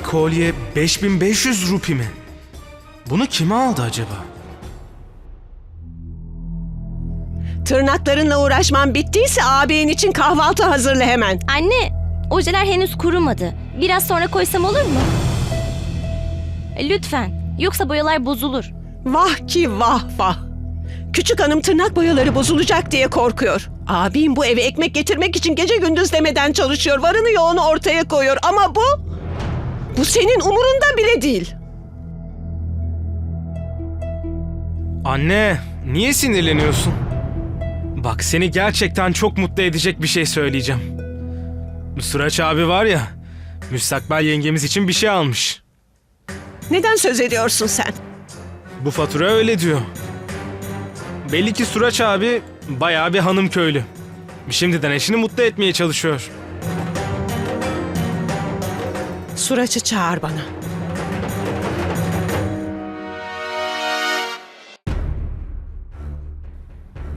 Bir kolye 5500 rupi mi? Bunu kime aldı acaba? Tırnaklarınla uğraşman bittiyse ağabeyin için kahvaltı hazırla hemen. Anne, ojeler henüz kurumadı. Biraz sonra koysam olur mu? E, Lütfen. Yoksa boyalar bozulur. Vah ki vah vah. Küçük hanım tırnak boyaları bozulacak diye korkuyor. Abim bu eve ekmek getirmek için gece gündüz demeden çalışıyor. Varını yoğunu ortaya koyuyor ama bu... Bu senin umurunda bile değil. Anne, niye sinirleniyorsun? Bak seni gerçekten çok mutlu edecek bir şey söyleyeceğim. Sıraç abi var ya, müstakbel yengemiz için bir şey almış. Neden söz ediyorsun sen? Bu fatura öyle diyor. Belli ki Suraç abi bayağı bir hanım köylü. Şimdiden eşini mutlu etmeye çalışıyor. Suraç'ı çağır bana.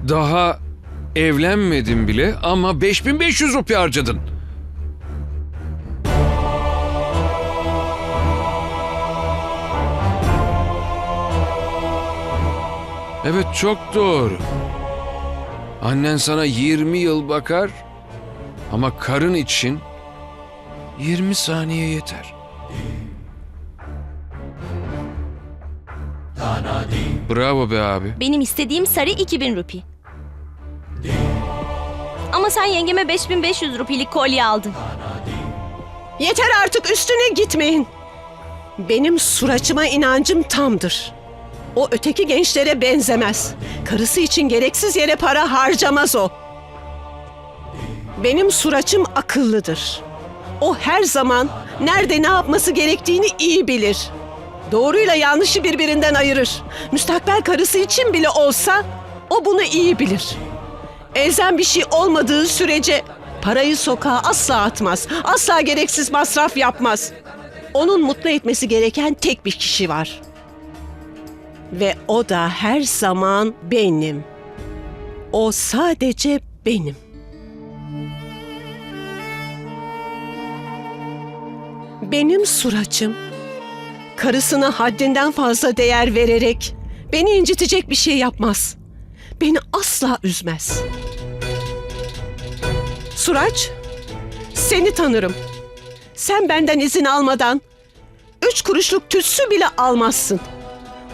Daha evlenmedin bile ama 5500 rupi harcadın. Evet çok doğru. Annen sana 20 yıl bakar ama karın için 20 saniye yeter. Bravo be abi. Benim istediğim sarı 2000 rupi. Ama sen yengeme 5500 rupilik kolye aldın. Yeter artık üstüne gitmeyin. Benim Suraç'ıma inancım tamdır. O öteki gençlere benzemez. Karısı için gereksiz yere para harcamaz o. Benim Suraç'ım akıllıdır. O her zaman nerede ne yapması gerektiğini iyi bilir. Doğruyla yanlışı birbirinden ayırır. Müstakbel karısı için bile olsa o bunu iyi bilir. Elzem bir şey olmadığı sürece parayı sokağa asla atmaz. Asla gereksiz masraf yapmaz. Onun mutlu etmesi gereken tek bir kişi var. Ve o da her zaman benim. O sadece benim. Benim suraçım karısına haddinden fazla değer vererek beni incitecek bir şey yapmaz. Beni asla üzmez. Suraç, seni tanırım. Sen benden izin almadan üç kuruşluk tütsü bile almazsın.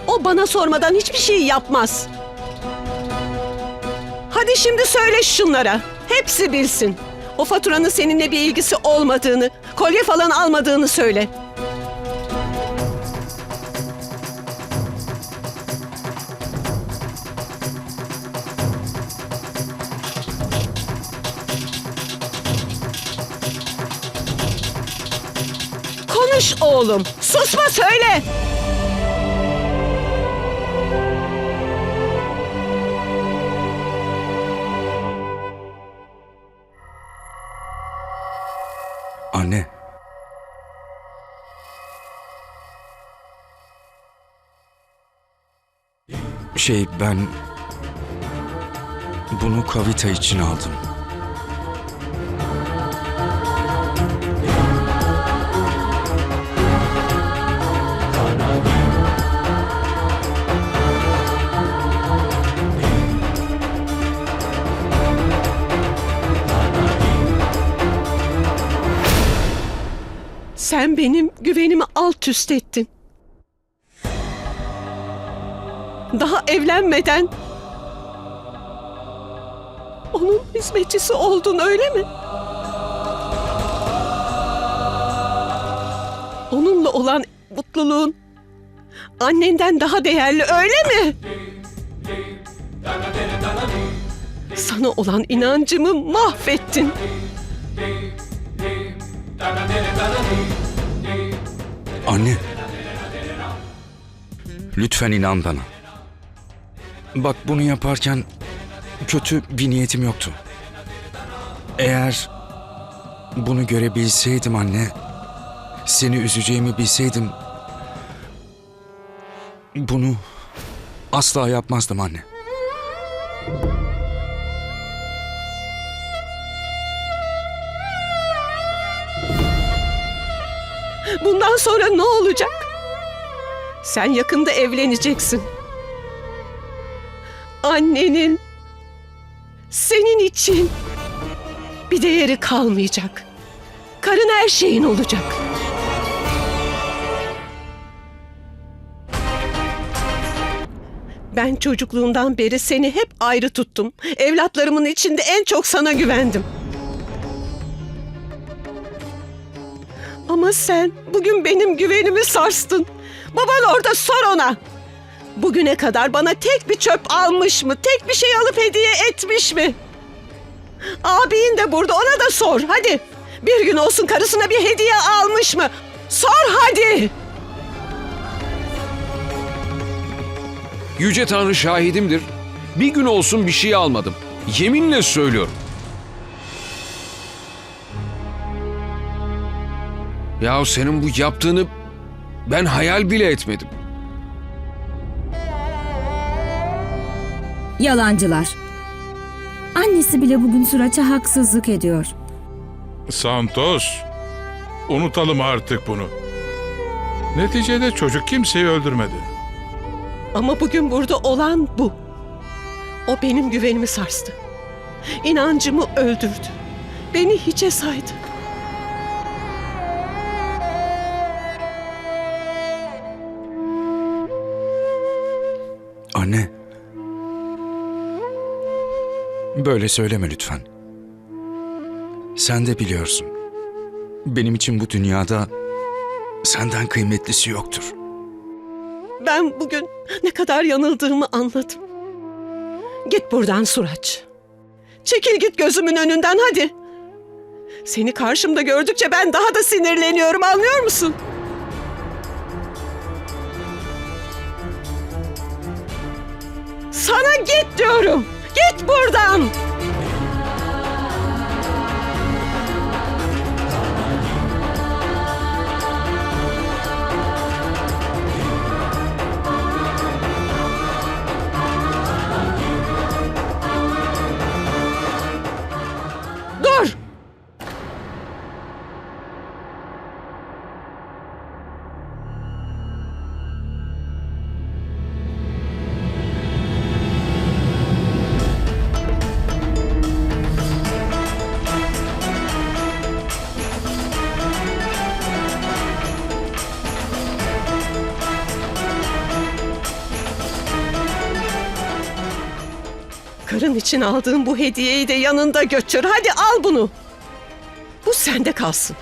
O bana sormadan hiçbir şey yapmaz. Hadi şimdi söyle şunlara. Hepsi bilsin. O faturanın seninle bir ilgisi olmadığını, kolye falan almadığını söyle. Konuş oğlum. Susma söyle. Anne. Şey ben bunu Kavita için aldım. Sen benim güvenimi alt üst ettin. Daha evlenmeden onun hizmetçisi oldun öyle mi? Onunla olan mutluluğun annenden daha değerli öyle mi? Sana olan inancımı mahvettin. Anne. Lütfen inan bana. Bak bunu yaparken kötü bir niyetim yoktu. Eğer bunu görebilseydim anne, seni üzeceğimi bilseydim bunu asla yapmazdım anne. Bundan sonra ne olacak? Sen yakında evleneceksin. Annenin senin için bir değeri kalmayacak. Karın her şeyin olacak. Ben çocukluğumdan beri seni hep ayrı tuttum. Evlatlarımın içinde en çok sana güvendim. Ama sen bugün benim güvenimi sarstın. Baban orada sor ona. Bugüne kadar bana tek bir çöp almış mı? Tek bir şey alıp hediye etmiş mi? Abin de burada ona da sor hadi. Bir gün olsun karısına bir hediye almış mı? Sor hadi. Yüce Tanrı şahidimdir. Bir gün olsun bir şey almadım. Yeminle söylüyorum. Yahu senin bu yaptığını ben hayal bile etmedim. Yalancılar. Annesi bile bugün Suraç'a haksızlık ediyor. Santos, unutalım artık bunu. Neticede çocuk kimseyi öldürmedi. Ama bugün burada olan bu. O benim güvenimi sarstı. İnancımı öldürdü. Beni hiçe saydı. Böyle söyleme lütfen. Sen de biliyorsun. Benim için bu dünyada senden kıymetlisi yoktur. Ben bugün ne kadar yanıldığımı anladım. Git buradan Suraç. Çekil git gözümün önünden hadi. Seni karşımda gördükçe ben daha da sinirleniyorum anlıyor musun? Sana git diyorum. Git buradan. Karın için aldığın bu hediyeyi de yanında götür. Hadi al bunu. Bu sende kalsın.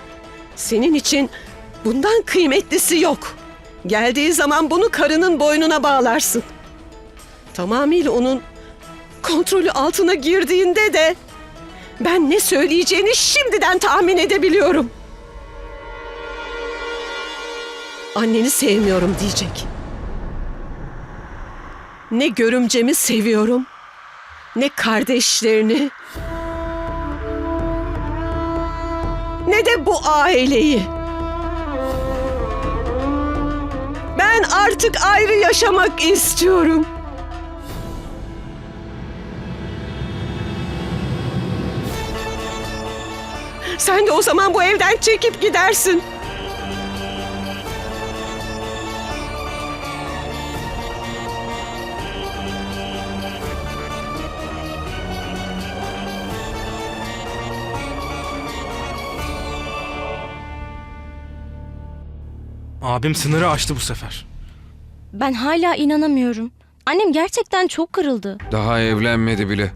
Senin için bundan kıymetlisi yok. Geldiği zaman bunu karının boynuna bağlarsın. Tamamıyla onun kontrolü altına girdiğinde de ben ne söyleyeceğini şimdiden tahmin edebiliyorum. Anneni sevmiyorum diyecek. Ne görümcemi seviyorum, ne kardeşlerini, ne de bu aileyi. Ben artık ayrı yaşamak istiyorum. Sen de o zaman bu evden çekip gidersin. Abim sınırı aştı bu sefer. Ben hala inanamıyorum. Annem gerçekten çok kırıldı. Daha evlenmedi bile.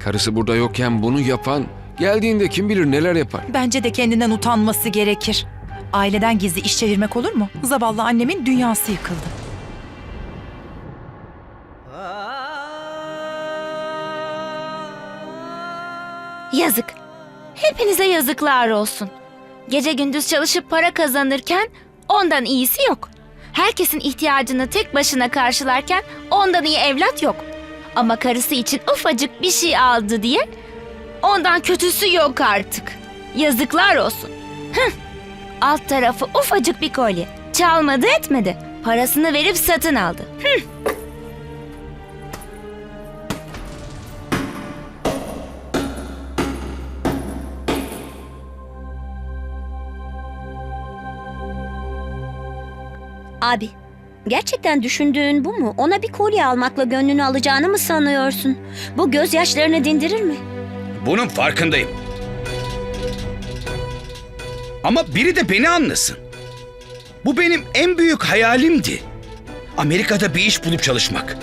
Karısı burada yokken bunu yapan geldiğinde kim bilir neler yapar. Bence de kendinden utanması gerekir. Aileden gizli iş çevirmek olur mu? Zavallı annemin dünyası yıkıldı. Yazık. Hepinize yazıklar olsun. Gece gündüz çalışıp para kazanırken ondan iyisi yok. Herkesin ihtiyacını tek başına karşılarken ondan iyi evlat yok. Ama karısı için ufacık bir şey aldı diye ondan kötüsü yok artık. Yazıklar olsun. Hıh. Alt tarafı ufacık bir kolye. Çalmadı etmedi. Parasını verip satın aldı. Hıh. Abi, gerçekten düşündüğün bu mu? Ona bir kolye almakla gönlünü alacağını mı sanıyorsun? Bu gözyaşlarını dindirir mi? Bunun farkındayım. Ama biri de beni anlasın. Bu benim en büyük hayalimdi. Amerika'da bir iş bulup çalışmak.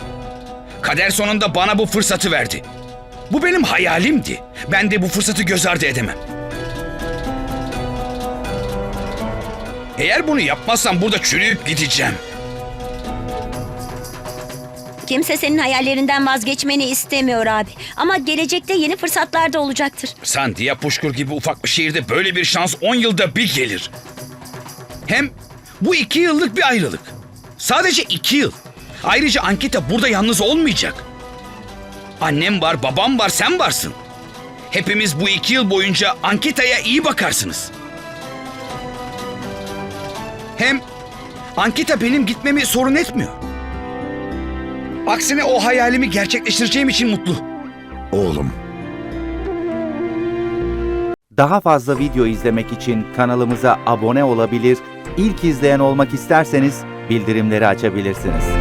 Kader sonunda bana bu fırsatı verdi. Bu benim hayalimdi. Ben de bu fırsatı göz ardı edemem. Eğer bunu yapmazsam burada çürüyüp gideceğim. Kimse senin hayallerinden vazgeçmeni istemiyor abi. Ama gelecekte yeni fırsatlar da olacaktır. Sandiya Puşkur gibi ufak bir şehirde böyle bir şans 10 yılda bir gelir. Hem bu iki yıllık bir ayrılık. Sadece iki yıl. Ayrıca Ankita burada yalnız olmayacak. Annem var, babam var, sen varsın. Hepimiz bu iki yıl boyunca Ankita'ya iyi bakarsınız. Hem Ankita benim gitmemi sorun etmiyor. Aksine o hayalimi gerçekleştireceğim için mutlu. Oğlum, Daha fazla video izlemek için kanalımıza abone olabilir, ilk izleyen olmak isterseniz bildirimleri açabilirsiniz.